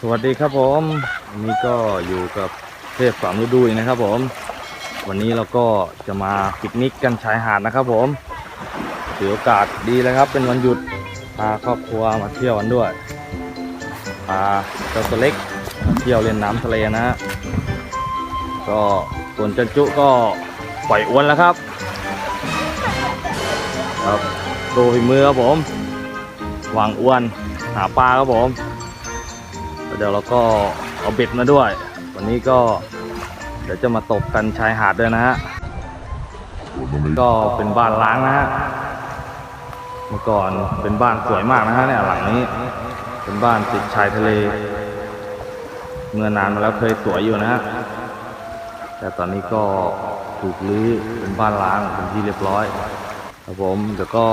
สวัสดีครับผมวันนี้ก็อยู่กับเทพสามฤดูอีกนะครับผม วันนี้เราก็จะมาปิกนิกกันชายหาดนะครับผมถือโอกาสดีเลยครับเป็นวันหยุดพาครอบครัวมาเที่ยวกันด้วยพาเจ้าตัวเล็กมาเที่ยวเล่นน้ำทะเลนะ ก็ส่วนจันจุก็ปล่อยอ้วนแล้วครับ ครับโดูฝีมือครับผมวางอ้วนหาปลาครับผม เดี๋ยวเราก็เอาเบ็ดมาด้วย วันนี้ก็เดี๋ยวจะมาตกกันชายหาดด้วยนะฮะก็เป็นบ้านล้างนะฮะเมื่อก่อนเป็นบ้านสวยมากนะฮะเนี่ยหลังนี้ เป็นบ้านติดชายทะเล เมื่อนานมาแล้วเคยสวยอยู่นะฮะแต่ตอนนี้ก็ถูกรื้อเป็นบ้านล้างเป็นที่เรียบร้อยครับผมเดี๋ยวก็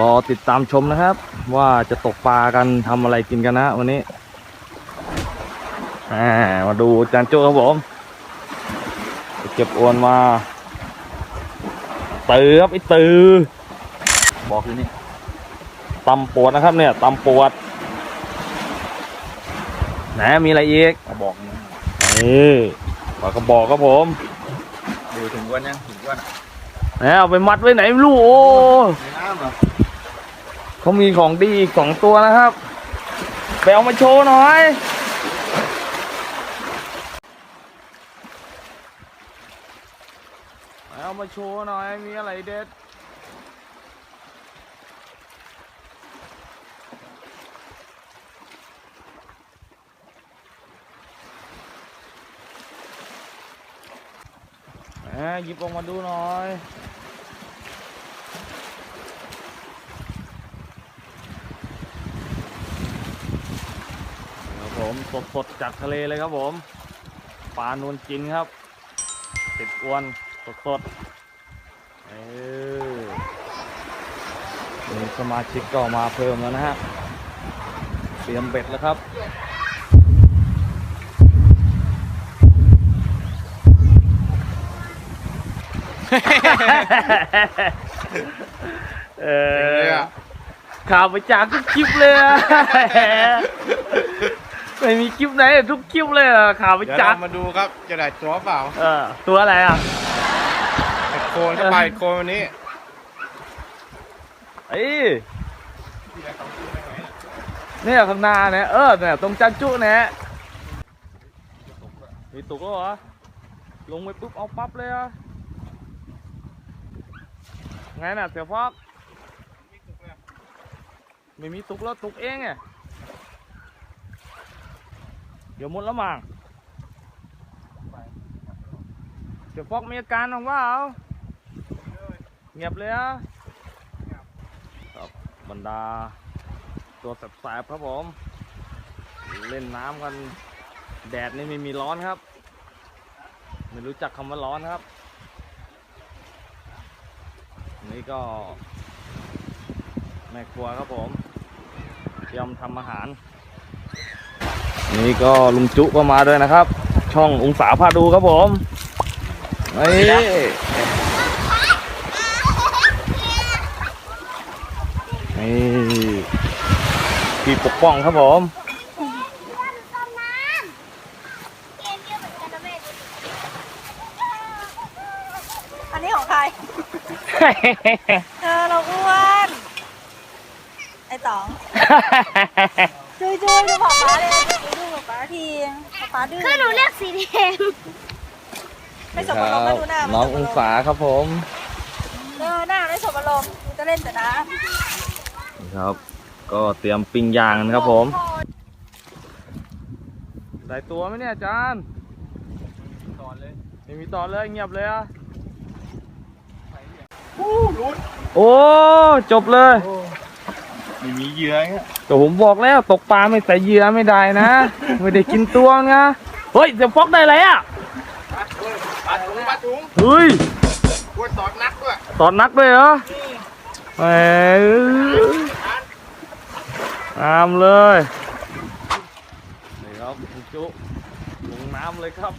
รอติดตามชมนะครับ ว่าจะตกปลากันทำอะไรกินกันนะวันนี้ อ่ามาดูจานโจ้ครับผมไปเก็บอวนมาตือครับไอ้ตือบอกอยู่นี่ตำปวดนะครับเนี่ยตำปวดไหนมีอะไรอีกมาบอกนะนี่ปลากระบอกครับผมดูถึงวันยังถึงวันไหนเอาไปมัดไว้ไหนไม่รู้โอ้ในน้ำเหรอเขามีของดีอีกสองตัวนะครับไปเอามาโชว์หน่อยไปเอา มาโชว์หน่อย มีอะไรเด็ดแหมหยิบออกมาดูหน่อยครับผมสดสดๆจากทะเลเลยครับผม ปลานวลจินครับ ติดอวน สดสดๆเออมี สมาชิกก็มาเพิ่มแล้วนะฮะเตรียมเบ็ดแล้วครับเอเลยออะข่าวไปจากทุกคลิปเลยอะไม่มีคลิปไหนทุกคลิปเลยอะข่าวไปเดี๋ยวจากเรามาดูครับจะได้ตัวเปล่าเออตัวอะไรอะไอ้โคนเข้าไปโคนวันนี้ ไอ้ยเนี่ยข้างหน้าเนี่ยเออเนี่ยตรงจันจุเนี่ยมีตุกแล้วเหรอ ลงไปปุ๊บเอาปั๊บเลยอะไงน่ะเสียฟอกไม่มีตุกแล้วตุกเองไงเดี๋ยวหมดแล้วมั้งเสียฟอกมีอาการของว่าเอาเงียบเลยอะ บรรดา ตัวแสบๆครับผม เล่นน้ำกันแดดนี่ไม่มีร้อนครับ ไม่รู้จักคำว่าร้อนครับนนี่ก็ แม่ครัวครับผมเตรียมทำอาหาร นี่ก็ลุงจุก็มาด้วยนะครับ ช่ององศาพาดูครับผมนี่ นี่พี่ปกป้องครับผมอันนี้ของใคร เธอเราอ้วน ไอ้ต๋องจุยจุยดูของป้าเลยดูของป้าทีของป้าดื้อคือหนูเรียกสีแดงไม่สมอารมณ์ไม่ดูหน้าน้ององศาครับผม เออหน้าไม่สมอารมณ์กูจะเล่นแต่น้ ครับ ก็เตรียมปิ้งย่างกันำครับผม ได้ตัวไหมเนี่ยอาจารย์ตอนเลยไม่มีต่อเลยเงียบเลยอะอู้รุดโอ้จบเลยไม่มีเหยื่อเงี้ยก็ผมบอกแล้วตกปลาไม่ใส่เหยื่อไม่ได้นะ ไม่ได้กินตัวนะเฮ้ยเสียฟอกได้อะไรอะปลาถุงปลาถุงเฮ้ยกล้วยตอดนักด้วยตอนนักเลยเหรอแน้ำเลยนี่ครับคุณจุลงน้ำเลยครับ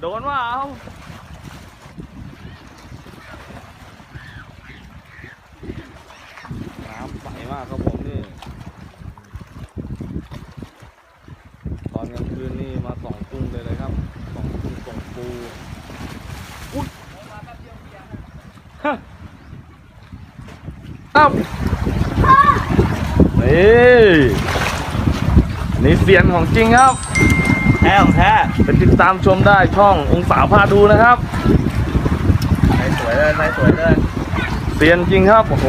โดนว่าเอาน้ำใสมากครับผมนี่ ตอนกลางคืนนี่มาสองกุ้งเลยเลยครับสองกุ้งสองปูอุ๊ยฮะ up. นี่นี่เสียนของจริงครับแท้ของแท้ไปติดตามชมได้ช่ององศาพาดูนะครับใส่สวยเลยใส่สวยเลยเสียนจริงครับโอ้โห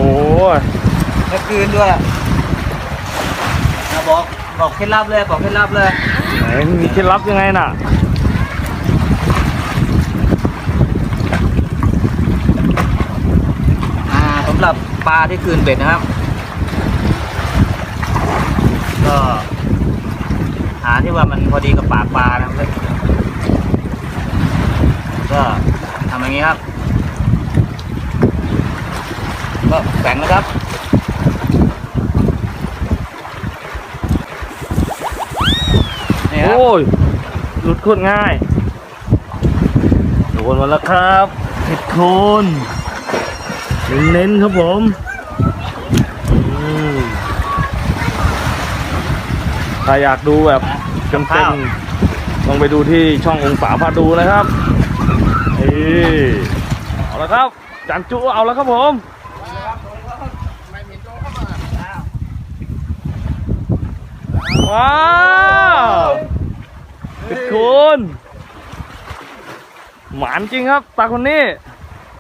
เมื่อคืนด้วยนะบอกบอกเคล็ดลับเลยบอกเคล็ดลับเลยไหนมีเคล็ดลับยังไงน่ะอ่าสำหรับปลาที่คืนเบ็ดนะครับ ก็ หาที่ว่ามันพอดีกับปากปลานะครับก็ทำอย่างนี้ครับ ก็แบ่งนะครับนี่ครับโอ้ยหลุดโคตรง่ายโดนมาแล้วครับเห็ดโคนเน้นๆครับผม อืม ถ้าอยากดูแบบเต็มๆต้องไปดูที่ช่ององศาพาดูนะครับนี่เอาละครับจานจุเอาแล้วครับผมไม่มีโจเข้ามาว้าวเห็ดโคนหมานจริงครับตาคนนี้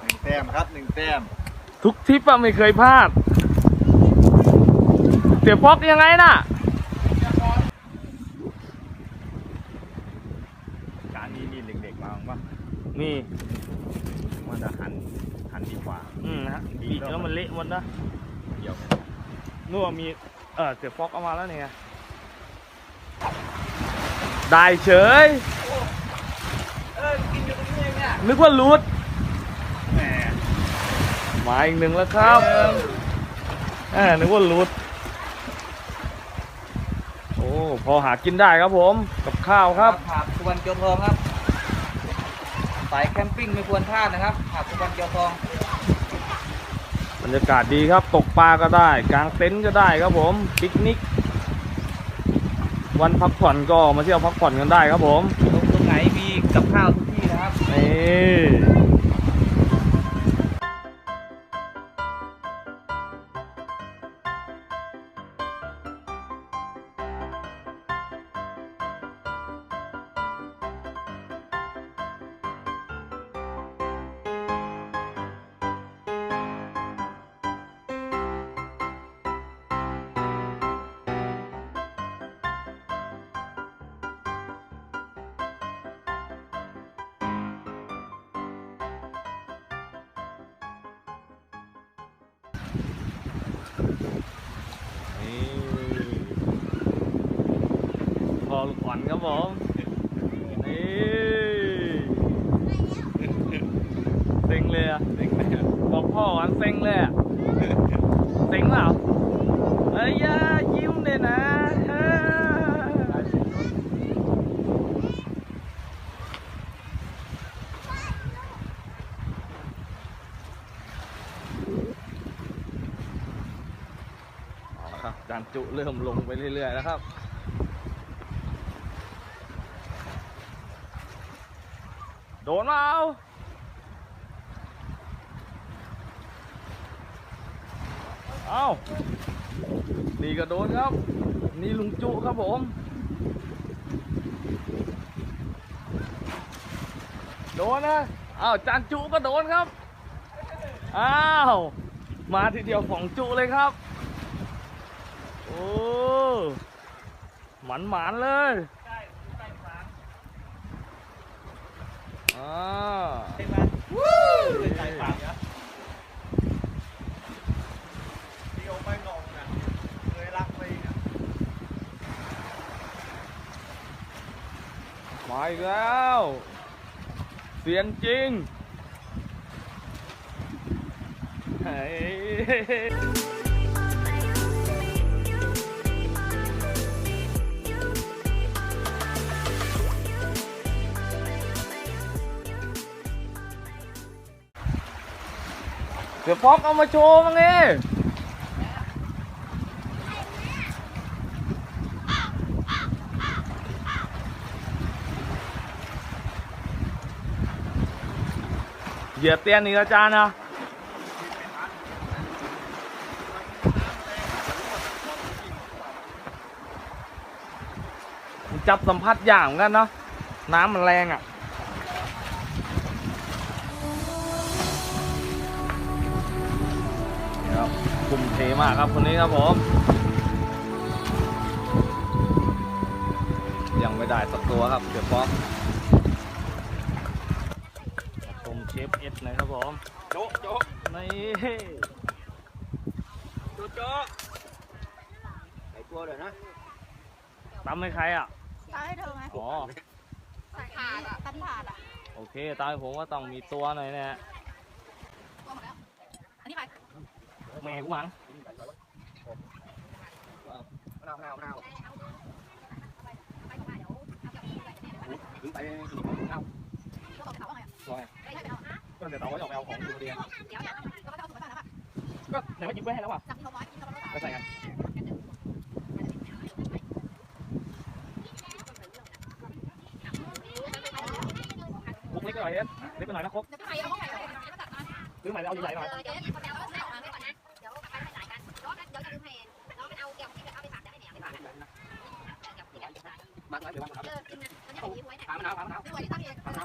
หนึ่งแต้มครับหนึ่งแต้มทุกทริปอะไม่เคยพลาด เสียฟอกยังไงน่ะ การนี้มีเด็กๆมาบ้างปะ นี่ มันจะหันหันดีกว่า อืมนะฮะบีบแล้วมันเละหมดนะเดี๋ยวนู่นว่ามีเออเสียฟอกเอามาแล้วนี่ไงได้เฉยเออกินอยู่ตรงนี้เองเนี่ยนึกว่ารูดแหมมาอีกหนึ่งแล้วครับแหมนึกว่ารูดโอ้พอหากินได้ครับผม กับข้าวครับหาบสุวรรณเกียวทองครับ สายแคมปิ้งไม่ควรพลาดนะครับหาบสุวรรณเกียวทองบรรยากาศดีครับ ตกปลาก็ได้ กางเต็นท์ก็ได้ครับผมปิกนิก วันพักผ่อนก็มาเที่ยวพักผ่อนกันได้ครับผมตรงตรงไหนมีกับข้าวทุกที่นะครับนี่ นี่พอลขวัญครับผมนี่เซ็งเลยอะเซ็งเลยอะบอกพ่อวันเซ็งเลยอะเซ็งเปล่าเอ้ยอย่ายิ้มเลยนะเออเอาละครับ จุเริ่มลงไปเรื่อยๆแล้วครับโดนมาเอาเอานี่ก็โดนครับ นี่ลุงจุครับผม โดนนะอ้าวจานจุก็โดนครับ อ้าว มาทีเดียวของจุเลยครับ โอ้หมันหมานๆเลยอ่าใช่ไหมใส่ปากเนาะเดียวไม่งงนะเคยรักไปนะมาอีกแล้ว เสียนจริงเฮ้ย เดี๋ยวฟอกเอามาโชว์มั้งเอ้เหยียบเตียนนี่ละจานนะจับสัมผัสอย่างกันเนาะน้ำมันแรงอะ ครับคุมเทมากครับคนนี้ครับผมยังไม่ได้สักตัวครับเดี๋ยวป๊อกชมเชฟเอสหนะครับผมโจ๊ะโจ๊ะนี่โจ๊ะโจ๊ะไหนตัวเดี๋ยวนะตำให้ใครอะตายให้เธอไหมอ๋อใส่ถาดอะตันถาดอะโอเคตามผมว่าต้องมีตัวหน่อยแน่ตัวหมดแล้ว อันนี้ไป แม่กูมังมะนาวมะนาวมะนาวขึ้นไปมะนาวตัวของเขาว่าไงลอยไม่ใเอาไปฝากมาไหนเดี๋ยวมาครับเออกินนะตอนนี้ผมยิ้มไว้เนี่ยมะนาวมะนาวด้วยตั้งเองมะน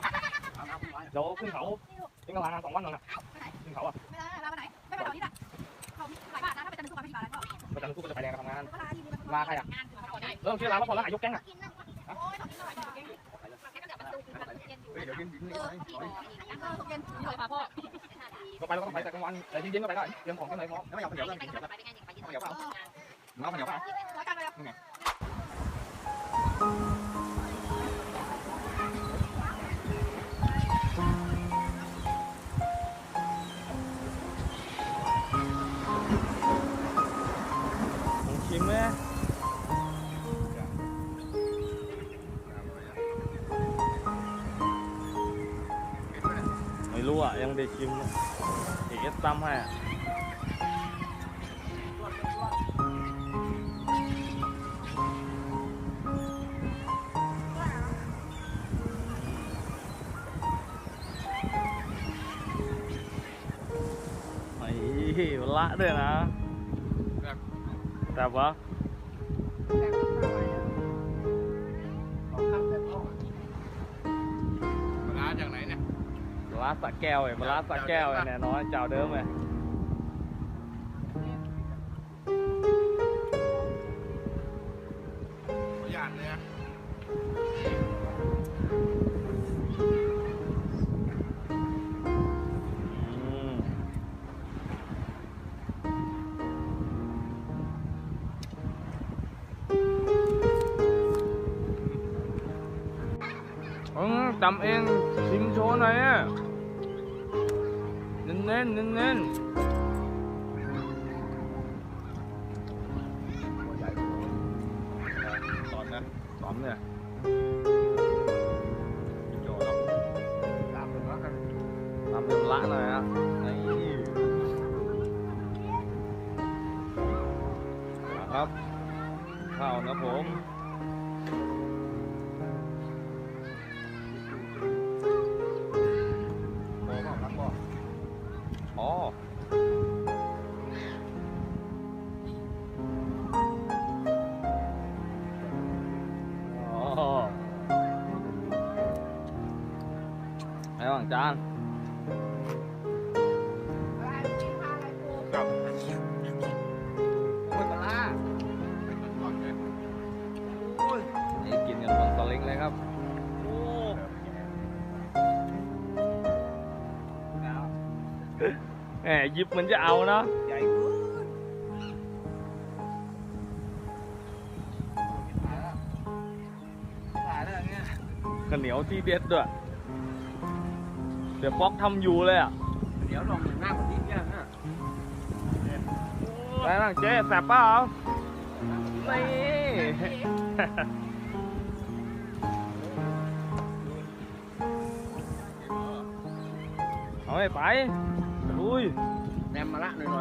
ไม่รู้อะยังได้ชิมเอก มะระสระแก้วเอ้ยมะระสระแก้วเอ้ยแน่นอนเจ้าเดิมเลยตัวอย่างเลยนะอืมอืมจำเองชิมโชว์หน่อยอะ เน้นเน้นเน้นต่อนนะตอมเนี่ยโยนตามเป็นว่ากันตำเป็นละหน่อยอะนี่ครับข้าวนะผม ครับ โอ้แหมหยิบเหมันจะเอาเนาะใหญ่กูถ่ายแล้วเนี่ยข้าวเหนียวที่เด็ดด้วย เดี๋ยวป๊อกทำอยู่เลยอะเดี๋ยวลองหน้าคนนี้เนี่ยนะไปบ้างเจ๊แสบเปล่านี่ เอาให้ไปอุ้ยแหนมมะระหน่อ